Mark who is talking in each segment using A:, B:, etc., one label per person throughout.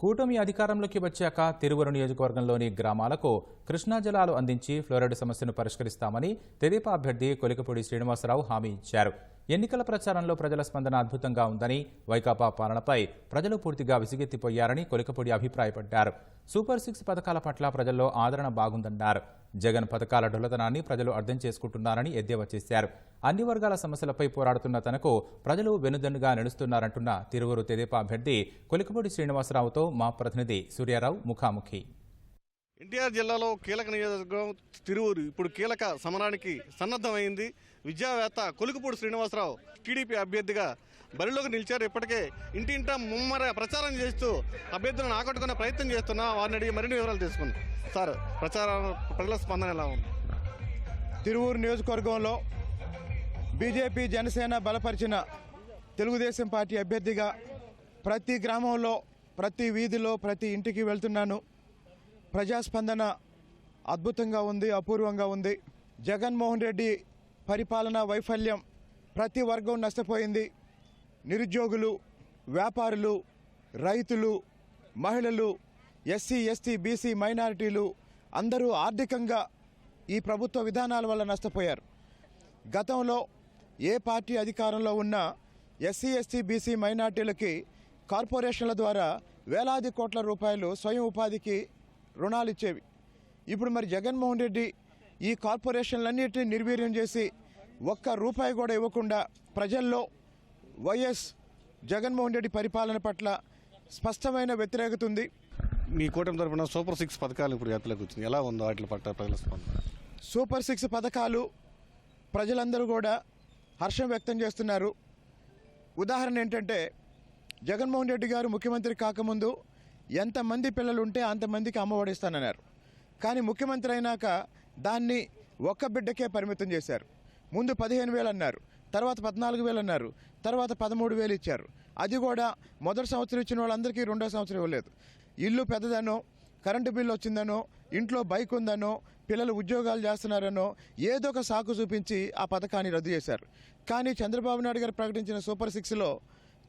A: కూటమి అధికారంలోకి వచ్చాక తిరువురు నియోజకవర్గంలోని గ్రామాలకు కృష్ణా జలాలు అందించి ఫ్లోరైడ్ సమస్యను పరిష్కరిస్తామని తెదేపా అభ్యర్థి కొలికపూడి శ్రీనివాసరావు హామీ ఇచ్చారు. ఎన్నికల ప్రచారంలో ప్రజల స్పందన అద్భుతంగా ఉందని వైకాపా పాలనపై ప్రజలు పూర్తిగా విసిగెత్తిపోయారని కొలికపూడి అభిప్రాయపడ్డారు. సూపర్ సిక్స్ పథకాల పట్ల ప్రజల్లో ఆదరణ బాగుందన్నారు. జగన్ పథకాల డొల్లతనాన్ని ప్రజలు అర్థం చేసుకుంటున్నారని ఎద్దేవా చేశారు. అన్ని వర్గాల సమస్యలపై పోరాడుతున్న తనకు ప్రజలు వెనుదన్నుగా నడుస్తున్నారంటున్న తిరువురు తెదేపా అభ్యర్థి కొలికపూడి శ్రీనివాసరావుతో మా ప్రతినిధి సూర్యారావు ముఖాముఖి.
B: ఎన్టీఆర్ జిల్లాలో కీలక నియోజకవర్గం తిరువురు. ఇప్పుడు కీలక సమరానికి సన్నద్ధమైంది. విద్యావేత్త కొలుకుపూడి శ్రీనివాసరావు టీడీపీ అభ్యర్థిగా బరిలోకి నిలిచారు. ఇప్పటికే ఇంటింటా ముమ్మర ప్రచారం చేస్తూ అభ్యర్థులను ఆకట్టుకునే ప్రయత్నం చేస్తున్నా వారిని అడిగి మరిన్ని వివరాలు తీసుకుందాం సార్ ప్రచారం ప్రజల స్పందన ఎలా ఉంది?
C: తిరువూరు నియోజకవర్గంలో బీజేపీ జనసేన బలపరిచిన తెలుగుదేశం పార్టీ అభ్యర్థిగా ప్రతి గ్రామంలో ప్రతి వీధిలో ప్రతి ఇంటికి వెళ్తున్నాను. ప్రజాస్పందన అద్భుతంగా ఉంది అపూర్వంగా ఉంది. జగన్మోహన్ రెడ్డి పరిపాలన వైఫల్యం ప్రతి వర్గం నష్టపోయింది. నిరుద్యోగులు వ్యాపారులు రైతులు మహిళలు ఎస్సీ ఎస్టీ బీసీ మైనారిటీలు అందరూ ఆర్థికంగా ఈ ప్రభుత్వ విధానాల వల్ల నష్టపోయారు. గతంలో ఏ పార్టీ అధికారంలో ఉన్నా ఎస్సీ ఎస్టీ బీసీ మైనార్టీలకి కార్పొరేషన్ల ద్వారా వేలాది కోట్ల రూపాయలు స్వయం ఉపాధికి రుణాలు ఇచ్చేవి. ఇప్పుడు మరి జగన్మోహన్ రెడ్డి ఈ కార్పొరేషన్లన్నిటిని నిర్వీర్యం చేసి ఒక్క రూపాయి కూడా ఇవ్వకుండా ప్రజల్లో వైఎస్ జగన్మోహన్ రెడ్డి పరిపాలన పట్ల స్పష్టమైన వ్యతిరేకత ఉంది
B: మీ కూటమి తరఫున సూపర్ సిక్స్ పథకాలు ఇప్పుడు ఎత్తులోకి వచ్చింది. ఎలా ఉందో వాటి పట్ల ప్రజల స్పందన?
C: సూపర్ సిక్స్ పథకాలు ప్రజలందరూ కూడా హర్షం వ్యక్తం చేస్తున్నారు. ఉదాహరణ ఏంటంటే జగన్మోహన్ రెడ్డి గారు ముఖ్యమంత్రి కాకముందు ఎంతమంది పిల్లలు ఉంటే అంతమందికి అమ్మఒడి ఇస్తానన్నారు కానీ ముఖ్యమంత్రి అయినాక దాన్ని ఒక్క బిడ్డకే పరిమితం చేశారు. ముందు పదిహేను వేలు అన్నారు తర్వాత పద్నాలుగు వేలు అన్నారు తర్వాత పదమూడు వేలు ఇచ్చారు. అది కూడా మొదటి సంవత్సరం ఇచ్చిన వాళ్ళందరికీ రెండో సంవత్సరం ఇవ్వలేదు. ఇల్లు పెద్దదనో కరెంటు బిల్లు వచ్చిందనో ఇంట్లో బైక్ ఉందనో పిల్లలు ఉద్యోగాలు చేస్తున్నారనో ఏదో ఒక సాకు చూపించి ఆ పథకాన్ని రద్దు చేశారు. కానీ చంద్రబాబు నాయుడు గారు ప్రకటించిన సూపర్ సిక్స్లో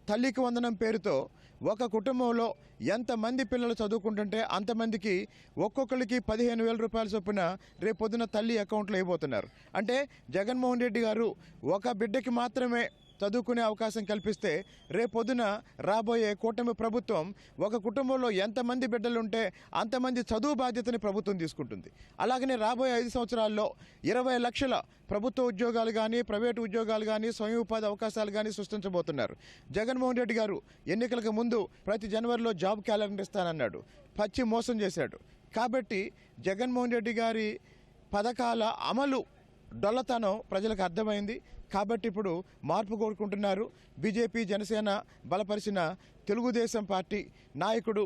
C: తల్లికి వందనం పేరుతో ఒక కుటుంబంలో ఎంతమంది పిల్లలు చదువుకుంటుంటే అంతమందికి ఒక్కొక్కరికి పదిహేను వేల రూపాయల చొప్పున రేపు పొద్దున తల్లి అకౌంట్లో అయిపోతున్నారు. అంటే జగన్మోహన్ రెడ్డి గారు ఒక బిడ్డకి మాత్రమే చదువుకునే అవకాశం కల్పిస్తే రేపొద్దున రాబోయే కూటమి ప్రభుత్వం ఒక కుటుంబంలో ఎంతమంది బిడ్డలు ఉంటే అంతమంది చదువు బాధ్యతని ప్రభుత్వం తీసుకుంటుంది. అలాగనే రాబోయే ఐదు సంవత్సరాల్లో ఇరవై లక్షల ప్రభుత్వ ఉద్యోగాలు కానీ ప్రైవేటు ఉద్యోగాలు కానీ స్వయం ఉపాధి అవకాశాలు కానీ సృష్టించబోతున్నారు. జగన్మోహన్ రెడ్డి గారు ఎన్నికలకు ముందు ప్రతి జనవరిలో జాబ్ క్యాలెండర్ ఇస్తానన్నాడు. పచ్చి మోసం చేశాడు. కాబట్టి జగన్మోహన్ రెడ్డి గారి పథకాల అమలు డొల్లతనం ప్రజలకు అర్థమైంది. కాబట్టి ఇప్పుడు మార్పు కోరుకుంటున్నారు. బీజేపీ జనసేన బలపరిచిన తెలుగుదేశం పార్టీ నాయకుడు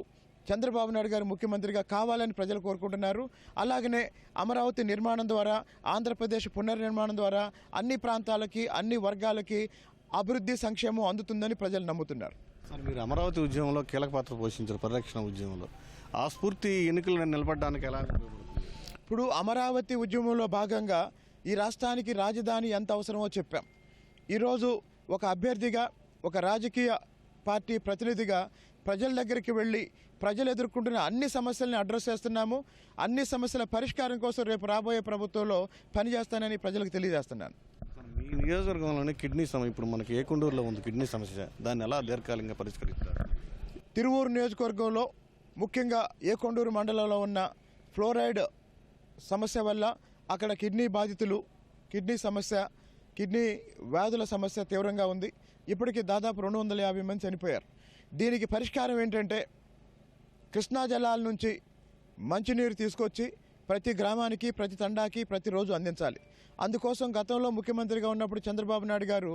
C: చంద్రబాబు నాయుడు గారు ముఖ్యమంత్రిగా కావాలని ప్రజలు కోరుకుంటున్నారు. అలాగనే అమరావతి నిర్మాణం ద్వారా ఆంధ్రప్రదేశ్ పునర్నిర్మాణం ద్వారా అన్ని ప్రాంతాలకి అన్ని వర్గాలకి అభివృద్ధి సంక్షేమం అందుతుందని ప్రజలు నమ్ముతున్నారు.
B: సార్ మీరు అమరావతి ఉద్యమంలో కీలక పాత్ర పోషించారు పరిరక్షణ ఉద్యమంలో. ఆ స్ఫూర్తి ఎన్నికలు నిలబడడానికి ఎలా
C: ఇప్పుడు అమరావతి ఉద్యమంలో భాగంగా ఈ రాష్ట్రానికి రాజధాని ఎంత అవసరమో చెప్పాం. ఈరోజు ఒక అభ్యర్థిగా ఒక రాజకీయ పార్టీ ప్రతినిధిగా ప్రజల దగ్గరికి వెళ్ళి ప్రజలు ఎదుర్కొంటున్న అన్ని సమస్యల్ని అడ్రస్ చేస్తున్నాము. అన్ని సమస్యల పరిష్కారం కోసం రేపు రాబోయే ప్రభుత్వంలో పనిచేస్తానని ప్రజలకు తెలియజేస్తున్నాను.
B: మీ నియోజకవర్గంలోనే కిడ్నీ సమస్య ఇప్పుడు మనకి ఏ కుండూరులో ఉంది కిడ్నీ సమస్య. దాన్ని ఎలా దీర్ఘకాలికంగా పరిష్కరిస్తారు?
C: తిరువూరు నియోజకవర్గంలో ముఖ్యంగా ఏకొండూరు మండలంలో ఉన్న ఫ్లోరైడ్ సమస్య వల్ల అక్కడ కిడ్నీ బాధితులు కిడ్నీ సమస్య కిడ్నీ వ్యాధుల సమస్య తీవ్రంగా ఉంది. ఇప్పటికీ దాదాపు రెండు వందల యాభై మంది చనిపోయారు. దీనికి పరిష్కారం ఏంటంటే కృష్ణా జలాల నుంచి మంచినీరు తీసుకొచ్చి ప్రతి గ్రామానికి ప్రతి తండాకి ప్రతిరోజు అందించాలి. అందుకోసం గతంలో ముఖ్యమంత్రిగా ఉన్నప్పుడు చంద్రబాబు నాయుడు గారు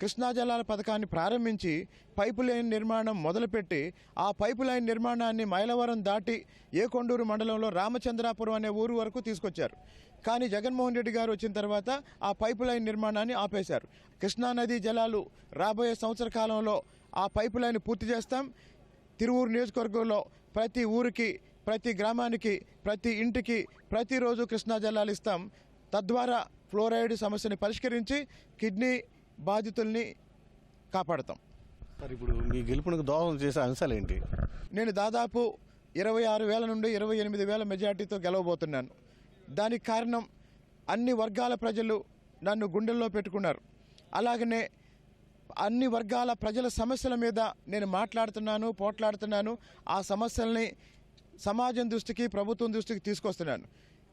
C: కృష్ణా జలాల పథకాన్ని ప్రారంభించి పైపు లైన్ నిర్మాణం మొదలుపెట్టి ఆ పైపు లైన్ నిర్మాణాన్ని మైలవరం దాటి ఏకొండూరు మండలంలో రామచంద్రాపురం అనే ఊరు వరకు తీసుకొచ్చారు. కానీ జగన్మోహన్ రెడ్డి గారు వచ్చిన తర్వాత ఆ పైపు లైన్ నిర్మాణాన్ని ఆపేశారు. కృష్ణానది జలాలు రాబోయే సంవత్సర కాలంలో ఆ పైపు లైన్ పూర్తి చేస్తాం. తిరువూరు నియోజకవర్గంలో ప్రతి ఊరికి ప్రతి గ్రామానికి ప్రతి ఇంటికి ప్రతిరోజు కృష్ణా జలాలు ఇస్తాం. తద్వారా ఫ్లోరైడ్ సమస్యని పరిష్కరించి కిడ్నీ బాధితుల్ని కాపాడతాం.
B: సార్ ఇప్పుడు మీ గెలుపునకు దోహదం చేసే అంశాలు ఏంటి?
C: నేను దాదాపు ఇరవై ఆరు వేల నుండి ఇరవై ఎనిమిది వేల మెజార్టీతో గెలవబోతున్నాను. దానికి కారణం అన్ని వర్గాల ప్రజలు నన్ను గుండెల్లో పెట్టుకున్నారు. అలాగనే అన్ని వర్గాల ప్రజల సమస్యల మీద నేను మాట్లాడుతున్నాను పోట్లాడుతున్నాను. ఆ సమస్యల్ని సమాజం దృష్టికి ప్రభుత్వం దృష్టికి తీసుకొస్తున్నాను.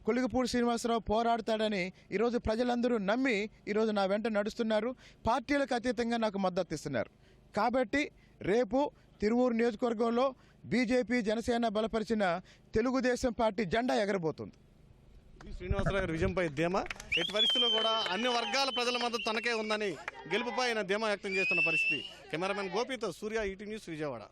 C: కొలిగిపూడి శ్రీనివాసరావు పోరాడతాడని ఈరోజు ప్రజలందరూ నమ్మి ఈరోజు నా వెంట నడుస్తున్నారు. పార్టీలకు అతీతంగా నాకు మద్దతు ఇస్తున్నారు. కాబట్టి రేపు తిరువూరు నియోజకవర్గంలో బీజేపీ జనసేన బలపరిచిన తెలుగుదేశం పార్టీ జెండా ఎగరబోతుంది.
B: శ్రీనివాసరావు గారి విజయంపై ధీమా. ఎట్టి పరిస్థితుల్లో కూడా అన్ని వర్గాల ప్రజల మద్దతు తనకే ఉందని గెలుపుపై ఆయన ధీమా వ్యక్తం చేస్తున్న పరిస్థితి. కెమెరామెన్ గోపితో సూర్య ఈటీ న్యూస్ విజయవాడ.